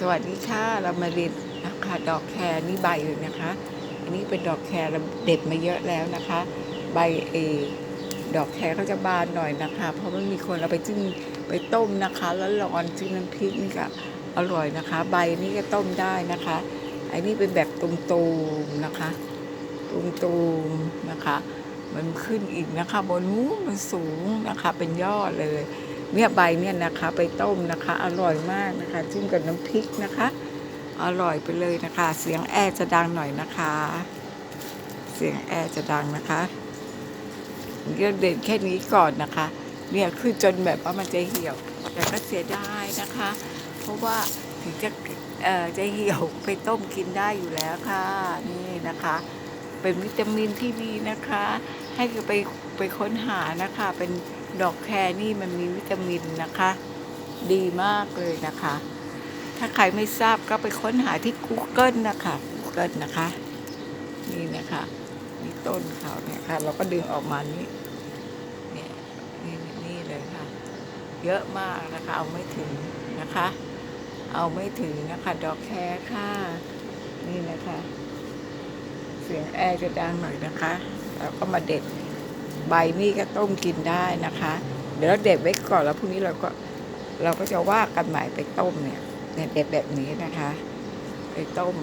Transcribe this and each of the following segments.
สวัสดีค่ะเรามาเรียนนะคะดอกแครนี่ใบเลยนะคะ อันนี้เป็นดอกแครเราเด็ดมาเยอะแล้วนะคะ ใบเอดอกแครเขาจะบานหน่อยนะคะ เพราะมันมีคนเอาไปจิ้มไปต้มนะคะ แล้วร้อนจิ้มน้ำพริกนี่ก็อร่อยนะคะ ใบนี้ก็ต้มได้นะคะ อันนี้เป็นแบบตุมๆนะคะ ตุมๆนะคะ มันขึ้นอีกนะคะ บนนู้นมันสูงนะคะ เป็นยอดเลย เนี่ยใบเนี่ยนะคะไปต้มนะคะ อร่อยมากนะคะจิ้มกับน้ำพริกนะคะ อร่อยไปเลยนะคะ เสียงแอร์จะดังหน่อยนะคะ เสียงแอร์จะดังนะคะเดี๋ยวเด่นแค่นี้ก่อนนะคะ เนี่ยคือจนแบบว่ามันจะเหี่ยว แต่ก็เสียดายนะคะ เพราะว่าถึงจะเอ่อจะเหี่ยวไปต้มกินได้อยู่แล้วค่ะ นี่นะคะ เป็นวิตามินที่ดีนะคะ ให้ไปไปค้นหานะคะเป็น ดอกแครนี่มันมีวิตามินนะคะ ดีมากเลยนะคะ ถ้าใครไม่ทราบก็ไปค้นหาที่ Google นะคะ Google นะคะ นี่นะคะนี่ต้นเขาเนี่ยค่ะ เราก็ดึงออกมานี่เนี่ยนี่นี่เลยค่ะ เยอะมากนะคะ เอาไม่ถึงนะคะ เอาไม่ถึงนะคะ ดอกแครค่ะ นี่นะคะ เสียงแอร์จะดังหน่อยนะคะ แล้วก็มาเด็ด ใบนี่ก็ต้มกินได้นะคะ เดี๋ยวเราเด็ดไว้ก่อนแล้วพรุ่งนี้เราก็เราก็จะว่ากันใหม่ไปต้มเนี่ยเนี่ยเด็ดแบบนี้นะคะ ไปต้ม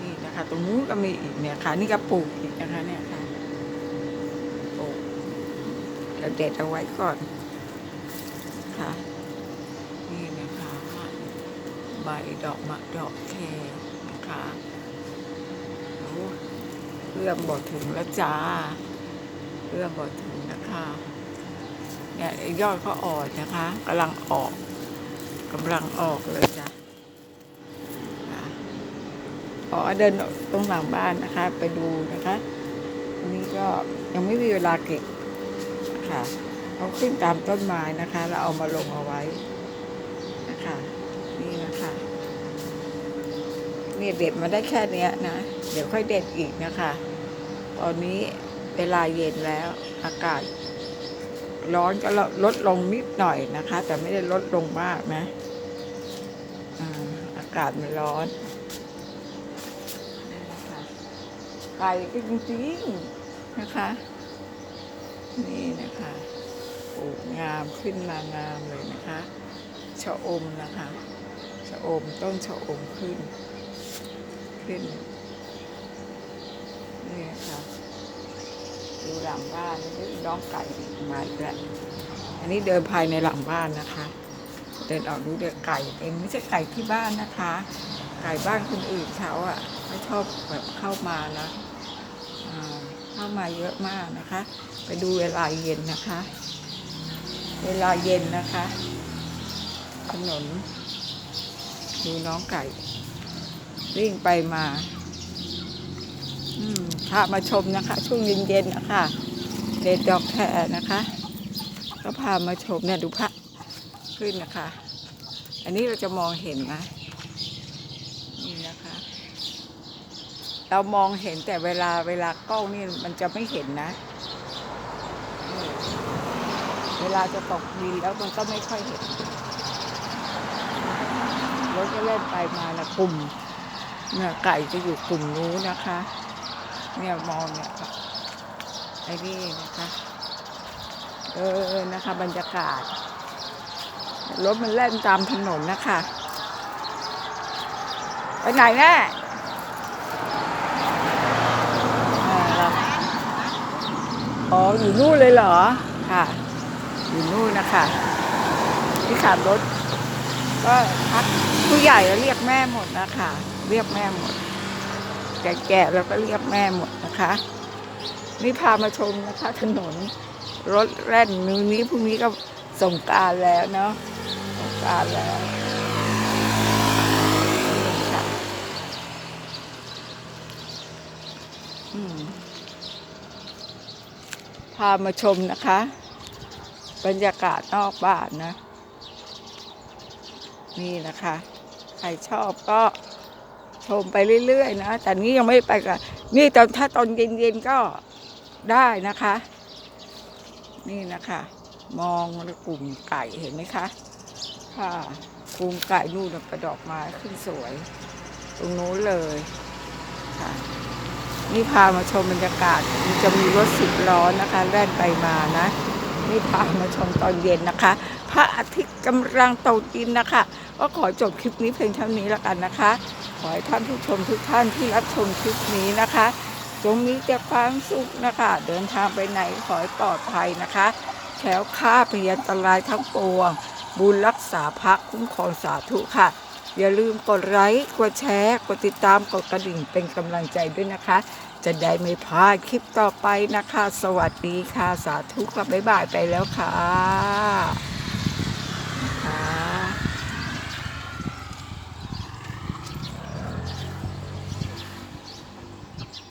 นี่นะคะ ตรงนู้นก็มีอีกเนี่ยค่ะ นี่ก็ปลูกอีกนะคะ เนี่ยค่ะปลูกเราเด็ดเอาไว้ก่อนค่ะ นี่นะคะใบดอกมะดอกแคนะคะ เรื่องบอกถึงแล้วจ้าเรื่องบอกถึงนะคะเนี่ยยอดเขาอ่อนนะคะกำลังออกกำลังออกเลยจ้ะค่ะพอเดินตรงหลังบ้านนะคะ ไปดูนะคะนนี้ก็ยังไม่มีเวลาเก็บค่ะเขาขึ้นตามต้นไม้นะคะ แล้วเอามาลงเอาไว้นะคะ นี่นะคะนี่เด็ดมาได้แค่เนี้ยนะ เดี๋ยวค่อยเด็ดอีกนะคะ ตอนนี้เวลาเย็นแล้วอากาศ ร้อนก็ลดลงนิดหน่อยนะคะ แต่ไม่ได้ลดลงมากนะอากาศมันร้อนไก่ก็จริงๆนะคะ นี่นะคะโอ้งามขึ้นมางามเลยนะคะชะอมนะคะชะอมต้นชะอมขึ้น ขึ้น นี่นะคะดูหลังบ้านนี่น้องไก่มาอีกแล้วอันนี้เดินภายในหลังบ้านนะคะ เดินออกดูเด็กไก่เองไม่ใช่ไก่ที่บ้านนะคะ ไก่บ้านคนอื่นเขาอะไม่ชอบแบบเข้ามานะอ่าเข้ามาเยอะมากนะคะ ไปดูเวลาเย็นนะคะ เวลาเย็นนะคะถนนดูน้องไก่วิ่งไปมา พามาชมนะคะ ช่วงเย็นๆนะคะเด็ดดอกแครนะคะ ก็พามาชมเนี่ยดูพระขึ้นนะคะ อันนี้เราจะมองเห็นนะนี่นะคะ เรามองเห็นแต่เวลาเวลากล้องนี่มันจะไม่เห็นนะ เวลาจะตกดินแล้วมันก็ไม่ค่อยเห็นรถก็เล่นไปมานะกลุ่มเนี่ยไก่จะอยู่กลุ่มนู้นนะคะ เนี่ยมองเนี่ยค่ะไอ้นี่นะคะเออนะคะ บรรยากาศรถมันเล่นตามถนนนะคะไปไหนแม่อ๋ออยู่นู่นเลยเหรอ ค่ะ อยู่นู่นนะคะที่ขับรถ ก็พักผู้ใหญ่แล้วเรียกแม่หมดนะคะ เรียกแม่หมด แก่ๆแล้วก็เรียกแม่หมดนะคะ นี่พามาชมนะคะถนนรถแล่นนู้นนี้พรุ่งนี้ก็ส่งการแล้วเนาะส่งการแล้วพามาชมนะคะ บรรยากาศนอกบ้านนะ นี่นะคะ ใครชอบก็ ชมไปเรื่อยๆนะแต่นี้ยังไม่ไปกับนี่ตอนถ้าตอนเย็นๆก็ได้นะคะ นี่นะคะ มองกลุ่มไก่เห็นไหมคะค่ะคูงไก่นู่นกระดอกไม้ขึ้นสวย ตรงนู้นเลยค่ะนี่พามาชมบรรยากาศมันจะมีรถสิบล้อนะคะแล่นไปมานะนี่พามาชมตอนเย็นนะคะ พระอาทิตย์กำลังตกดินนะคะ ก็ขอจบคลิปนี้เพียงเท่านี้แล้วกันนะคะ อให้ท่านผู้ชมทุกท่านที่รับชมคลิปนี้นะคะ จงมีแต่ความสุขนะคะ เดินทางไปไหนขอให้ปลอดภัยนะคะแคล้วคลาพยันตรายทั้งปวง บุญรักษาพระคุ้มครองสาธุค่ะ อย่าลืมกดไลค์กดแชร์กดติดตามกดกระดิ่งเป็นกำลังใจด้วยนะคะ จะได้ไม่พลาดคลิปต่อไปนะคะ สวัสดีค่ะสาธุค่ะบ๊ายบายไปแล้วค่ะ